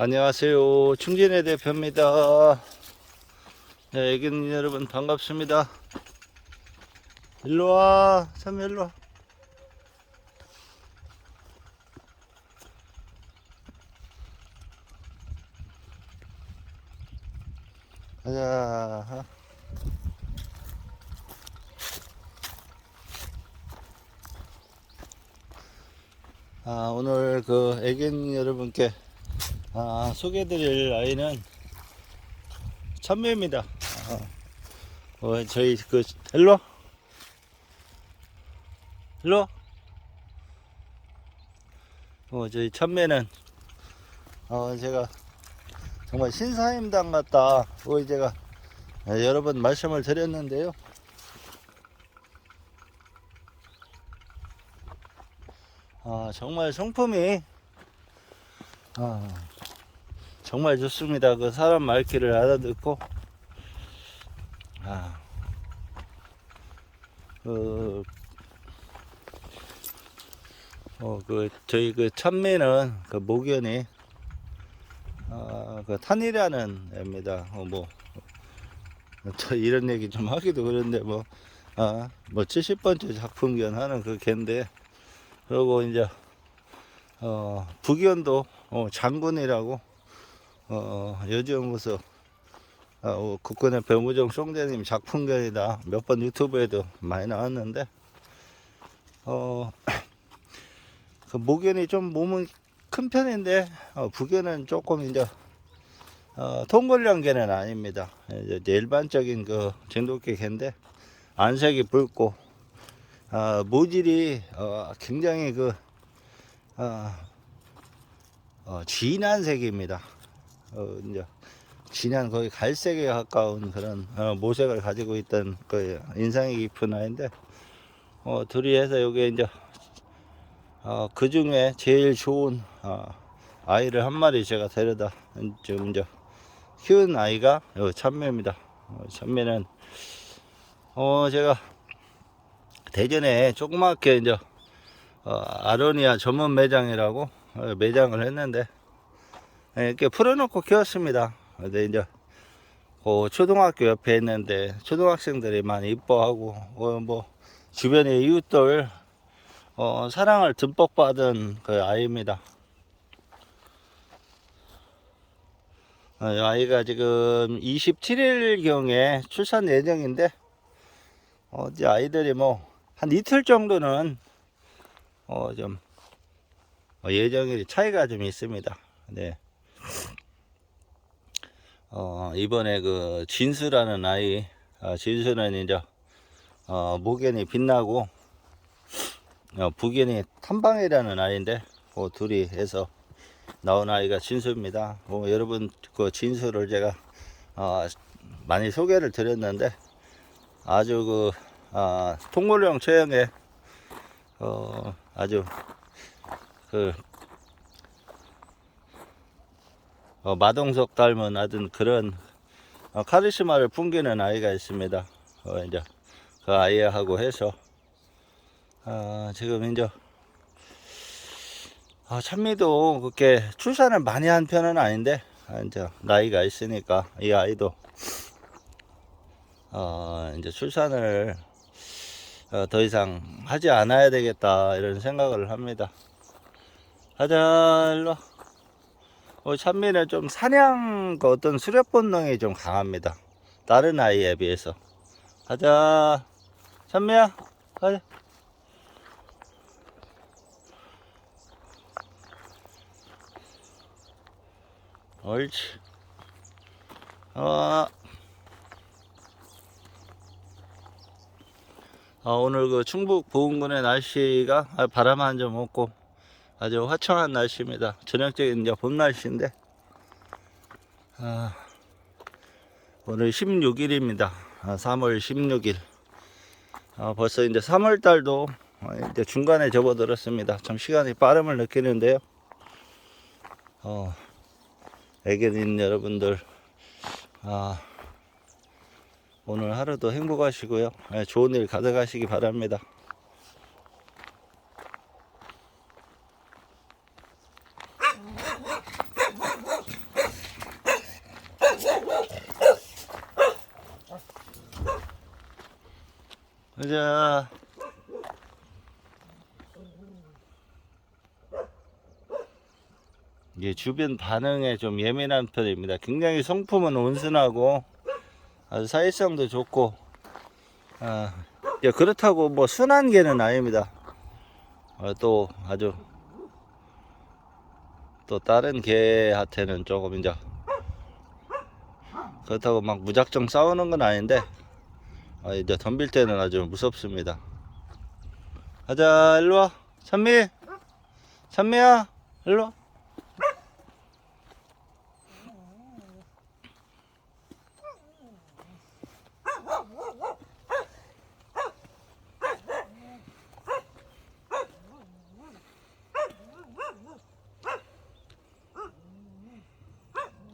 안녕하세요. 충진의 대표입니다. 네, 애견 여러분 반갑습니다. 일로 와. 참 일로 와. 가자. 아, 오늘 그 애견 여러분께 아, 소개드릴 아이는 참매입니다. 아, 어, 저희 그 일로 일로 어, 저희 참매는 어, 제가 정말 신사임당 같다. 어, 제가 여러 번 말씀을 드렸는데요. 아, 정말 성품이 아, 정말 좋습니다. 그 사람 말귀를 알아듣고 아, 그, 어, 그 저희 그 참매는 그 목연이 아, 그 탄이라는 애입니다. 어, 뭐, 저 이런 얘기 좀 하기도 그런데 뭐, 아, 뭐 70번째 작품견 하는 그 개인데, 그리고 이제, 어, 북견도 어, 장군이라고, 어, 요즘 무슨, 어, 어, 국군의 배무정 송대님 작품견이다. 몇 번 유튜브에도 많이 나왔는데, 어, 그 목견이 좀 몸은 큰 편인데 어, 부견은 조금 이제 어, 통골량개는 아닙니다. 이제 일반적인 그 정도계 개인데 안색이 붉고 어, 모질이 어, 굉장히 그 어, 어, 진한 색입니다. 어, 이제 진한 거의 갈색에 가까운 그런 어, 모색을 가지고 있던 그 인상이 깊은 아이인데 어, 둘이 해서 여기 이제 어, 그 중에 제일 좋은 어, 아이를 한 마리 제가 데려다 지금 이제 키운 아이가 요 참매입니다. 어, 참매는 어 제가 대전에 조그맣게 이제 어, 아로니아 전문 매장이라고 어, 매장을 했는데 예, 이렇게 풀어놓고 키웠습니다. 근데 이제 그 초등학교 옆에 있는데 초등학생들이 많이 이뻐하고 어, 뭐 주변의 이웃들 어, 사랑을 듬뿍 받은 그 아이입니다. 어, 이 아이가 지금 27일경에 출산 예정인데, 어, 이제 아이들이 뭐, 한 이틀 정도는, 어, 좀, 어, 예정일이 차이가 좀 있습니다. 네. 어, 이번에 그, 진수라는 아이, 어, 진수는 이제, 어, 목연이 빛나고, 어, 북인이 탐방이라는 아이인데 그 둘이 해서 나온 아이가 진수입니다. 어, 여러분 그 진수를 제가 어, 많이 소개를 드렸는데 아주 그 아, 통골령 체형에 어, 아주 그 어, 마동석 닮은 아든 그런 어, 카리스마를 풍기는 아이가 있습니다. 어, 이제 그 아이하고 해서 아, 지금 이제 아, 찬미도 그렇게 출산을 많이 한 편은 아닌데 아, 이제 나이가 있으니까 이 아이도 어, 이제 출산을 어, 더 이상 하지 않아야 되겠다 이런 생각을 합니다. 가자 일로. 와. 어, 찬미는 좀 사냥 그 어떤 수렵 본능이 좀 강합니다. 다른 아이에 비해서. 가자 찬미야 가자. 옳지. 어. 아, 오늘 그 충북 보은군의 날씨가 아, 바람 한 점 없고 아주 화창한 날씨입니다. 전형적인 이제 봄 날씨인데 아, 오늘 16일입니다. 아, 3월 16일. 아, 벌써 이제 3월 달도 아, 이제 중간에 접어들었습니다. 참 시간이 빠름을 느끼는데요. 어, 애견인 여러분들 아, 오늘 하루도 행복하시고요 예, 좋은 일 가득하시기 바랍니다 가자. 이게 주변 반응에 좀 예민한 편입니다. 굉장히 성품은 온순하고 아주 사회성도 좋고 아, 예, 그렇다고 뭐 순한 개는 아닙니다. 어, 또 아주 또 다른 개한테는 조금 이제 그렇다고 막 무작정 싸우는 건 아닌데 아, 이제 덤빌 때는 아주 무섭습니다. 가자, 일로 와. 찬미, 찬미야, 일로 와.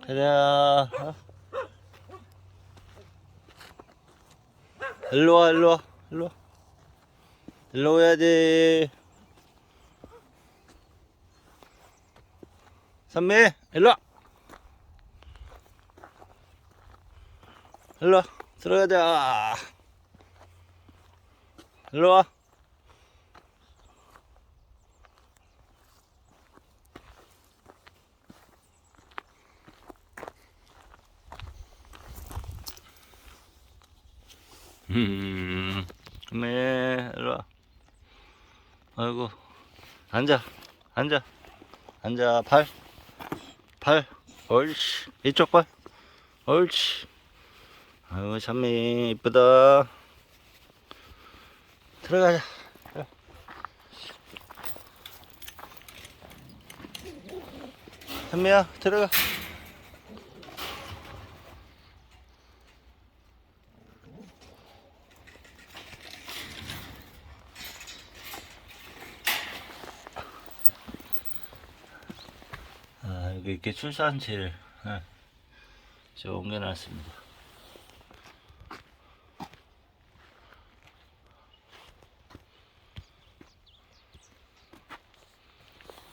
가자. 일로 와, 일로 와, 일로 와. 일로 오야지. 선미, 일로 와. 일로 와, 들어가자. 일로 와. 음, 네, 일로 와. 아이고, 앉아, 앉아, 앉아, 발, 발, 옳지, 이쪽 발, 옳지. 아이고, 참미, 이쁘다. 들어가자. 참미야, 들어가. 아, 여기 이렇게 출산지를 예, 저 옮겨놨습니다.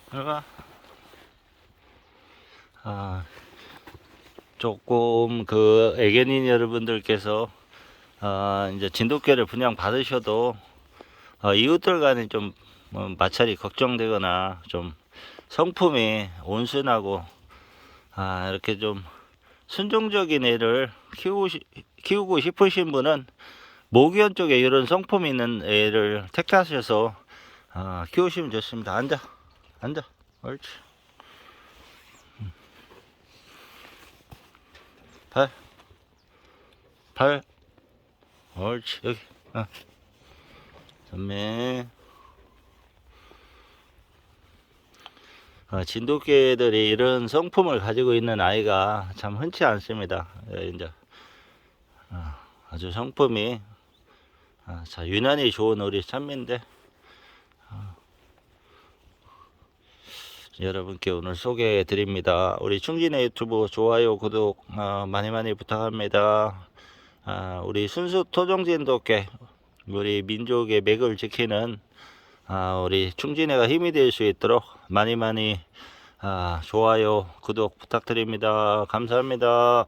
들어가. 아, 조금 그 애견인 여러분들께서 아, 이제 진돗개를 분양 받으셔도 어, 이웃들 간에 좀 뭐, 마찰이 걱정되거나 좀 성품이 온순하고 아 이렇게 좀 순종적인 애를 키우고, 시, 키우고 싶으신 분은 모기원 쪽에 이런 성품 있는 애를 택하셔서 아, 키우시면 좋습니다. 앉아, 앉아, 옳지. 음. 발, 발, 옳지 여기. 어. 전매. 어, 진돗개들이 이런 성품을 가지고 있는 아이가 참 흔치 않습니다. 예, 이제 어, 아주 성품이 어, 자 유난히 좋은 우리 참미인데 어, 여러분께 오늘 소개해 드립니다. 우리 충진의 유튜브 좋아요 구독 어, 많이 많이 부탁합니다. 아, 우리 순수 토종 진돗개 우리 민족의 맥을 지키는 아, 우리 충진회가 힘이 될 수 있도록 많이 많이 아, 좋아요, 구독 부탁드립니다. 감사합니다.